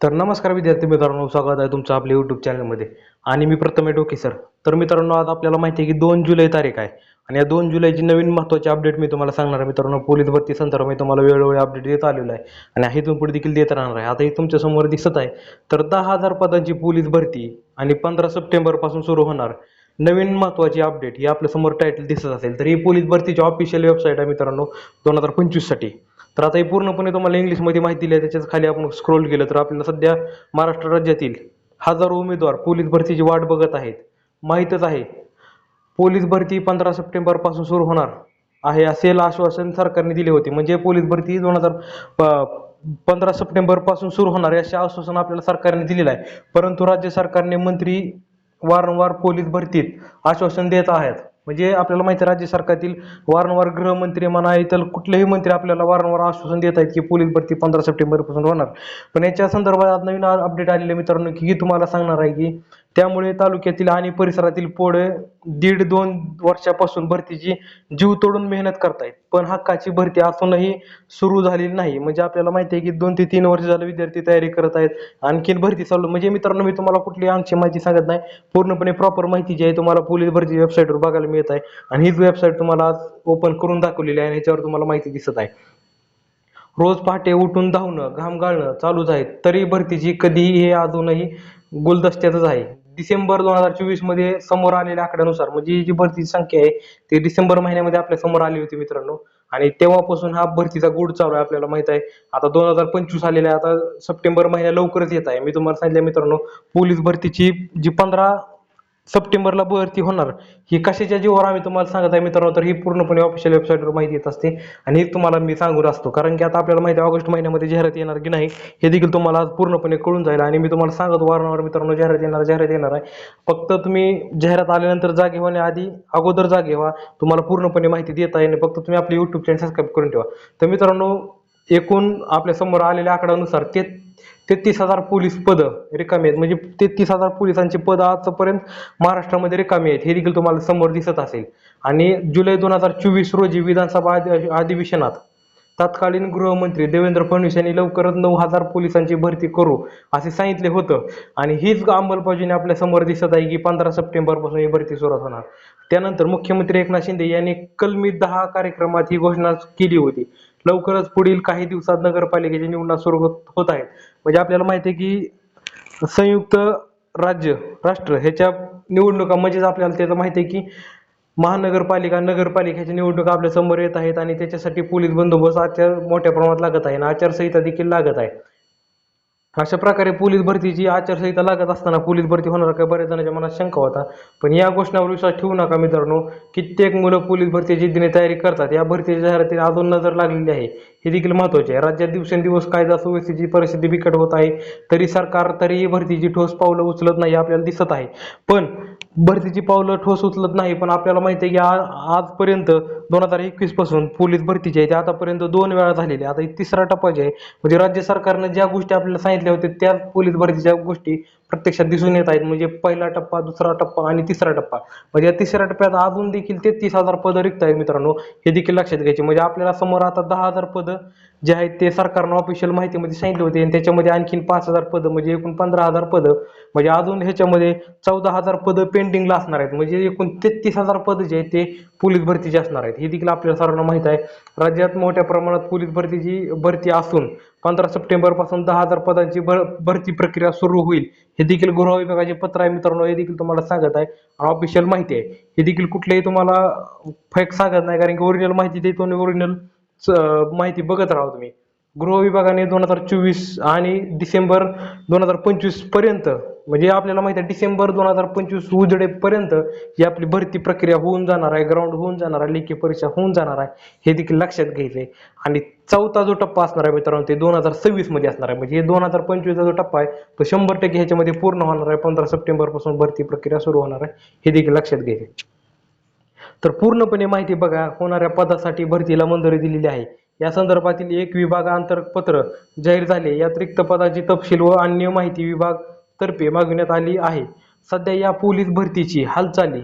तर नमस्कार विद्यार्थी मित्रांनो स्वागत आहे तुमचं आपल्या यूट्यूब चॅनलमध्ये आणि मी प्रथमे डोके सर तर मित्रांनो आज आपल्याला माहिती आहे की दोन जुलै तारीख आहे. आणि या दोन जुलैची नवीन महत्त्वाची अपडेट मी तुम्हाला सांगणार आहे. मित्रांनो पोलीस भरती संदर्भात मी तुम्हाला वेळोवेळी अपडेट देत आलेलो आहे. आणि इथून पुढे देखील देत राहणार आहे. आता हे तुमच्यासमोर दिसत आहे. तर दहा हजार पदांची पोलीस भरती आणि पंधरा सप्टेंबरपासून सुरू होणार नवीन महत्त्वाची अपडेट ही आपल्यासमोर टायटल दिसत असेल. तर ही पोलीस भरतीची ऑफिशियल वेबसाईट आहे मित्रांनो दोन हजार पंचवीससाठी तर आता हे पूर्णपणे तुम्हाला इंग्लिशमध्ये माहिती दिली आहे त्याच्याच खाली आपण स्क्रोल केलं तर आपल्याला सध्या महाराष्ट्र राज्यातील हजारो उमेदवार पोलीस भरतीची वाट बघत आहेत. माहीतच आहे पोलीस भरती पंधरा सप्टेंबरपासून सुरू होणार आहे असेल आश्वासन सरकारने दिले होते. म्हणजे पोलीस भरती दोन हजार पंधरा सप्टेंबरपासून सुरू होणार असे आश्वासन आपल्याला सरकारने दिलेलं आहे. परंतु राज्य सरकारने मंत्री वारंवार पोलीस भरतीत आश्वासन देत आहेत. म्हणजे आपल्याला माहिती आहे राज्य सरकारतील वारंवार गृहमंत्री म्हणा इतर कुठलेही मंत्री आपल्याला वारंवार आश्वासन देत आहेत की पोलीस भरती पंधरा सप्टेंबरपासून होणार. पण याच्या संदर्भात आज नवीन अपडेट आलेले मित्रांनो की तुम्हाला सांगणार आहे की त्यामुळे तालुक्यातील आणि परिसरातील पोळे दीड दोन वर्षापासून भरतीची जीव तोडून मेहनत करतायत. पण हक्काची भरती असूनही सुरू झालेली नाही. म्हणजे आपल्याला माहिती आहे की दोन ते तीन वर्ष झालं विद्यार्थी तयारी करत आहेत. आणखीन भरती चालू म्हणजे मित्रांनो मी तुम्हाला कुठली अंशी माहिती सांगत नाही. पूर्णपणे प्रॉपर माहिती जी आहे तुम्हाला पोलीस भरती वेबसाईटवर बघायला मिळत आहे. आणि हीच वेबसाईट तुम्हाला आज ओपन करून दाखवलेली आहे आणि ह्याच्यावर तुम्हाला माहिती दिसत आहे. रोज पहाटे उठून धावणं घाम गाळणं चालूच आहे तरी भरतीची कधीही हे अजूनही गुलदस्त्यातच आहे. डिसेंबर दोन हजार चोवीसमध्ये समोर आलेल्या आकड्यानुसार म्हणजे जी भरतीची संख्या आहे ती डिसेंबर महिन्यामध्ये आपल्यासमोर आली होती मित्रांनो. आणि तेव्हापासून हा भरतीचा गोड चालू आहे आपल्याला माहीत आहे. आता दोन हजार पंचवीस आलेला आहे आता सप्टेंबर महिन्या लवकरच येत आहे. मी तुम्हाला सांगितलं मित्रांनो पोलीस भरतीची जी पंधरा सप्टेंबरला भरती होणार. ही कशाच्या जीवावर आम्ही तुम्हाला सांगत आहे मित्रांनो? तर ही पूर्णपणे ऑफिशियल वेबसाईटवर माहिती येत असते. आणि तुम्हाला मी सांगून असतो कारण की आता आपल्याला माहिती आहे ऑगस्ट महिन्यामध्ये जाहिरात येणार की नाही हे देखील तुम्हाला आज पूर्णपणे कळून जाईल. आणि मी तुम्हाला सांगत वारंवार मित्रांनो जाहिरात येणार जाहिरात येणार आहे. फक्त तुम्ही जाहिरात आल्यानंतर जागे होण्याआधी अगोदर जागे व्हा. तुम्हाला पूर्णपणे माहिती देता येईल फक्त तुम्ही आपले युट्यूब चॅनल सबस्क्राईब करून ठेवा. तर मित्रांनो एकूण आपल्यासमोर आलेल्या आकड्यानुसार ते तेहतीस हजार पोलीस पदं रिकामी आहेत. म्हणजे तेहतीस हजार पोलिसांची पदं आजपर्यंत महाराष्ट्रामध्ये रिकामी आहेत. हे देखील तुम्हाला समोर दिसत असेल. आणि जुलै दोन हजार चोवीस रोजी विधानसभा अधिवेशनात तत्कालीन गृहमंत्री देवेंद्र फडणवीस यांनी लवकरच नऊ हजार पोलिसांची भरती करू असे सांगितले होतं. आणि हीच अंमलबजावणी आपल्यासमोर दिसत आहे की पंधरा सप्टेंबरपासून ही भरती सुरू होणार. त्यानंतर मुख्यमंत्री एकनाथ शिंदे यांनी कलमी दहा कार्यक्रमात ही घोषणा केली होती. लवकरच पुढील काही दिवसात नगरपालिकेची निवडणूक सुरू होत होत आहेत. म्हणजे आपल्याला माहिती आहे की संयुक्त राज्य राष्ट्र ह्याच्या निवडणुका म्हणजेच आपल्याला त्याचं माहिती आहे की महानगरपालिका नगरपालिकेच्या निवडणुका आपल्यासमोर येत आहेत आणि त्याच्यासाठी पोलीस बंदोबस्त आचार मोठ्या प्रमाणात लागत आहे आणि आचारसंहिता देखील लागत आहे. अशा प्रकारे पोलीस भरतीची आचारसंहिता लागत असताना पोलीस भरती होणार काय बऱ्याच जणांच्या मनात शंका होता. पण या घोषणावर विश्वास ठेवू नका मित्रांनो. कित्येक मुलं पोलीस भरतीची जिद्दीने तयारी करतात. या भरतीच्या जाहिरातीला अजून नजर लागलेली आहे. हे देखील महत्त्वाचे आहे. राज्यात दिवसेंदिवस कायदा सुव्यवस्थेची परिस्थिती बिकट होत आहे. तरी सरकार तरीही भरतीची ठोस पावलं उचलत नाही आपल्याला दिसत आहे. पण भरतीची पावलं ठोस उचलत नाही पण आपल्याला माहिती आहे की आ आजपर्यंत दोन हजार एकवीसपासून पोलीस भरतीची आहे. ते आतापर्यंत दोन वेळा झालेली आता तिसरा टप्पा जे आहे. म्हणजे राज्य सरकारनं ज्या गोष्टी आपल्याला सांगितल्या होत्या त्या पोलीस भरतीच्या गोष्टी प्रत्यक्षात दिसून येत आहेत. म्हणजे पहिला टप्पा दुसरा टप्पा आणि तिसरा टप्पा. म्हणजे या तिसऱ्या टप्प्यात अजून देखील तेहतीस हजार पदं रिक्त आहेत मित्रांनो. हे देखील लक्षात घ्यायचे. म्हणजे आपल्याला समोर आता दहा हजार पदं जे आहेत ते सरकारनं ऑफिशियल माहितीमध्ये सांगितले होते. आणि त्याच्यामध्ये आणखीन पाच हजार पदं म्हणजे एकूण पंधरा हजार पदं म्हणजे अजून ह्याच्यामध्ये चौदा हजार पदं पेंडिंगला असणार आहेत. म्हणजे एकूण तेहतीस हजार पदं जे आहेत ते पोलीस भरतीचे असणार आहेत. हे देखील आपल्याला सर्वांना माहीत आहे. राज्यात मोठ्या प्रमाणात पोलीस भरतीची भरती असून पंधरा सप्टेंबरपासून दहा हजार पदांची भर भरती प्रक्रिया सुरू होईल. हे देखील गृह विभागाचे पत्र आहे मित्रांनो. हे देखील तुम्हाला सांगत आहे. ऑफिशियल माहिती आहे. हे देखील कुठलेही तुम्हाला फेक सांगत नाही. कारण की ओरिजिनल माहिती देतो आणि ओरिजिनल माहिती बघत राहा तुम्ही. गृह विभागाने दोन हजार चोवीस आणि डिसेंबर दोन हजार पंचवीसपर्यंत म्हणजे आपल्याला माहिती आहे डिसेंबर दोन हजार पंचवीस उजडेपर्यंत ही आपली भरती प्रक्रिया होऊन जाणार आहे ग्राउंड होऊन जाणार आहे लेखी परीक्षा होऊन जाणार आहे हे देखील लक्षात घ्यायचं आहे आणि चौथा जो टप्पा असणार आहे मित्रांनो ते दोन हजार सव्वीसमध्ये असणार आहे. म्हणजे हे दोन हजार पंचवीसचा जो टप्पा आहे तो शंभर टक्के ह्याच्यामध्ये पूर्ण होणार आहे. पंधरा सप्टेंबरपासून भरती प्रक्रिया सुरू होणार आहे हे देखील लक्षात घ्यायचे तर पूर्णपणे माहिती बघा होणाऱ्या पदासाठी भरतीला मंजुरी दिलेली आहे. या संदर्भातील एक विभाग पत्र जाहीर झाले. यात रिक्त पदाची तपशील व अन्य माहिती विभाग तर्फे मागवण्यात आली आहे. सध्या या पोलीस भरतीची हालचाली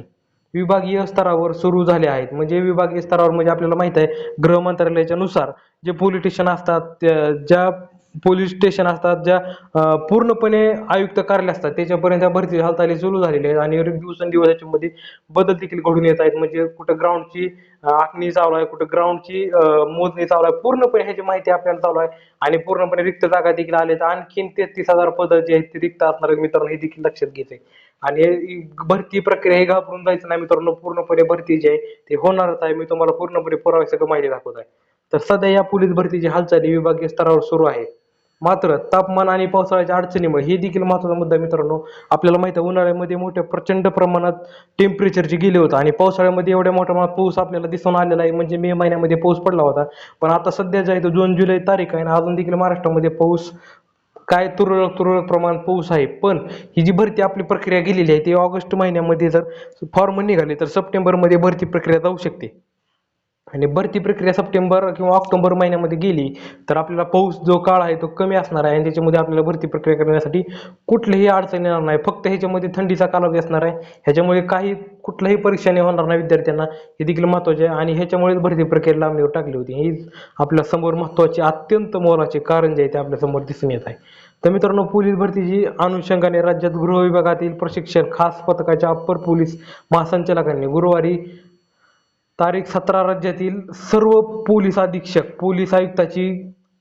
विभागीय स्तरावर सुरू झाल्या आहेत. म्हणजे विभागीय स्तरावर म्हणजे आपल्याला माहीत आहे गृह मंत्रालयाच्या नुसार जे पोलिटिशियन असतात त्या- ज्या पोलीस स्टेशन असतात ज्या पूर्णपणे आयुक्त कार्यालय असतात त्याच्यापर्यंत त्या भरती हालचाली सुरू झालेली आहेत आणि दिवसेंदिवस याच्यामध्ये बदल देखील घडून येत आहेत. म्हणजे कुठं ग्राउंडची आखणी चालू आहे कुठं ग्राउंडची मोजणी चालू आहे पूर्णपणे ह्याची माहिती आपल्याला चालू आहे आणि पूर्णपणे रिक्त जागा देखील आल्या तर आणखीन तेहतीस हजार पदं जी आहेत ती रिक्त असणार मित्रांनो हे देखील लक्षात घ्यायचंय. आणि भरती प्रक्रिया हे घाबरून जायचं नाही मित्रांनो पूर्णपणे भरती जी आहे ते होणारच आहे. मी तुम्हाला पूर्णपणे पुरावे सगळं माहिती दाखवत आहे. तर सध्या या पोलीस भरतीची हालचाली विभागीय स्तरावर सुरू आहे. मात्र तापमान आणि पावसाळ्याच्या अडचणीमुळे हे देखील महत्त्वाचा मुद्दा मित्रांनो. आपल्याला माहिती आहे उन्हाळ्यामध्ये मोठ्या प्रचंड प्रमाणात टेम्परेचरचे गेले होतं आणि पावसाळ्यामध्ये एवढ्या मोठ्या प्रमाणात पाऊस आपल्याला दिसून आलेला आहे. म्हणजे मे महिन्यामध्ये पाऊस पडला होता. पण आता सध्या जे आहे तो जून जुलै तारीख आहे आणि अजून देखील महाराष्ट्रामध्ये पाऊस काय तुरळक तुरळक प्रमाण पाऊस आहे. पण ही जी भरती आपली प्रक्रिया गेलेली आहे ती ऑगस्ट महिन्यामध्ये जर फॉर्म निघाले तर सप्टेंबरमध्ये भरती प्रक्रिया जाऊ शकते. आणि भरती प्रक्रिया सप्टेंबर किंवा ऑक्टोबर महिन्यामध्ये गेली तर आपल्याला पाऊस जो काळ आहे तो कमी असणार आहे आणि त्याच्यामध्ये आपल्याला भरती प्रक्रिया करण्यासाठी कुठलीही अडचण येणार नाही. फक्त ह्याच्यामध्ये थंडीचा कालावधी असणार आहे. ह्याच्यामुळे काही कुठल्याही परीक्षाने होणार नाही विद्यार्थ्यांना. हे देखील महत्त्वाचे आहे आणि ह्याच्यामुळेच भरती प्रक्रिया लांबणीवर टाकली होती. ही आपल्यासमोर महत्त्वाचे अत्यंत मोलाचे कारण जे आहे ते आपल्यासमोर दिसून येत आहे. तर मित्रांनो पोलीस भरतीची अनुषंगाने राज्यात गृह विभागातील प्रशिक्षण खास पथकाच्या अप्पर पोलीस महासंचालकांनी गुरुवारी तारीख सतरा राज्यातील सर्व पोलीस अधीक्षक पोलीस आयुक्ताची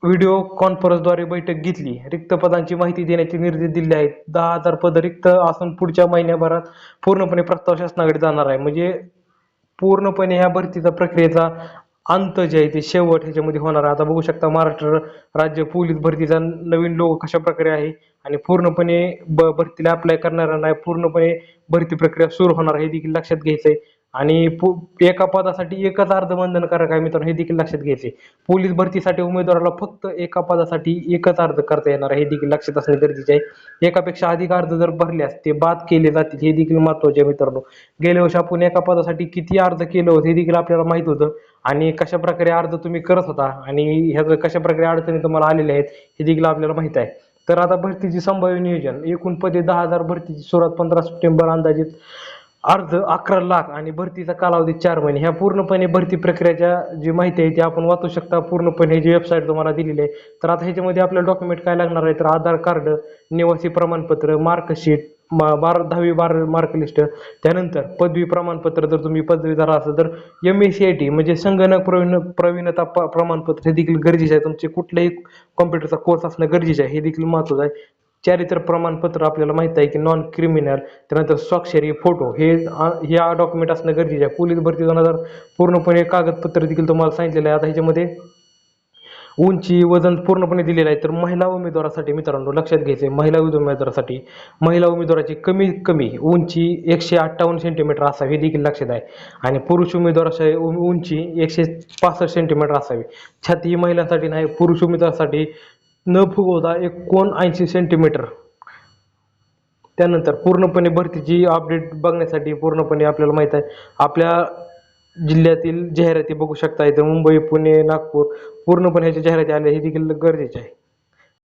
व्हिडिओ कॉन्फरन्सद्वारे बैठक घेतली. रिक्त पदांची माहिती देण्याचे निर्देश दिले आहेत. दहा हजार पद रिक्त असून पुढच्या महिन्याभरात पूर्णपणे प्रस्ताव शासनाकडे जाणार आहे. म्हणजे पूर्णपणे ह्या भरतीचा प्रक्रियेचा अंत जे आहे ते शेवट ह्याच्यामध्ये होणार आहे. आता बघू शकता महाराष्ट्र राज्य पोलीस भरतीचा नवीन लोक कशा प्रकारे आहे आणि पूर्णपणे ब भरतीला अप्लाय करणाऱ्यांना पूर्णपणे भरती प्रक्रिया सुरू होणार आहे हे देखील लक्षात घ्यायचं आहे आणि पु एका पदासाठी एकच अर्ज बंधनकारक आहे मित्रांनो हे देखील लक्षात घ्यायचे पोलीस भरतीसाठी उमेदवाराला फक्त एका पदासाठी एकच अर्ज करता येणार हे देखील लक्षात असणे गरजेचे आहे. एकापेक्षा अधिक अर्ज जर भरल्यास ते बाद केले जातील हे देखील महत्त्वाचे आहे मित्रांनो. गेल्या वर्षी आपण एका पदासाठी किती अर्ज केलं होतं हे देखील आपल्याला माहीत होतं. आणि कशा प्रकारे अर्ज तुम्ही करत होता आणि ह्याचं कशा प्रकारे अडचणी तुम्हाला आलेल्या आहेत हे देखील आपल्याला माहीत आहे. तर आता भरतीची संभाव्य नियोजन एकूण पदे दहा हजार भरतीची सुरुवात पंधरा सप्टेंबर अंदाजित अर्ज अकरा लाख आणि भरतीचा कालावधी चार महिने. ह्या पूर्णपणे भरती प्रक्रियाच्या जी माहिती आहे ती आपण वाचू शकता. पूर्णपणे जी वेबसाईट तुम्हाला दिलेली आहे तर आता ह्याच्यामध्ये आपल्याला डॉक्युमेंट काय लागणार आहे? तर आधार कार्ड निवासी प्रमाणपत्र मार्कशीट बार दहावी बार मार्कलिस्ट त्यानंतर पदवी प्रमाणपत्र जर तुम्ही पदवीधर असाल तर M S C I T म्हणजे संगणक प्रवीण प्रवीणता प- प्रमाणपत्र हे देखील गरजेचे आहे. तुमचे कुठलाही कॉम्प्युटरचा कोर्स असणं गरजेचे आहे. हे देखील महत्त्वाचं आहे. चारित्र प्रमाणपत्र आपल्याला माहीत आहे की नॉन क्रिमिनल त्यानंतर स्वाक्षरी फोटो हे ह्या डॉक्युमेंट असणं गरजेचे आहे. पोलीस भरती दोन हजार पूर्णपणे कागदपत्र देखील तुम्हाला सांगितलेलं आहे. आता ह्याच्यामध्ये उंची वजन पूर्णपणे दिलेलं आहे. तर महिला उमेदवारासाठी मित्रांनो लक्षात घ्यायचे महिला उमेदवारासाठी महिला उमेदवाराची कमी कमी उंची एकशे अठ्ठावन्न सेंटीमीटर असावी हे देखील लक्षात आहे. आणि पुरुष उमेदवाराची उंची एकशे पासष्ट सेंटीमीटर असावी. छाती ही महिलांसाठी नाही पुरुष उमेदवारासाठी न फुगवता एक कोण ऐंशी सेंटीमीटर त्यानंतर पूर्णपणे भरतीची अपडेट बघण्यासाठी पूर्णपणे आपल्याला माहीत आहे. आपल्या जिल्ह्यातील जाहिराती बघू शकता इथं मुंबई पुणे नागपूर पूर्णपणे ह्याच्या जाहिराती आल्या हे देखील गरजेचे आहे.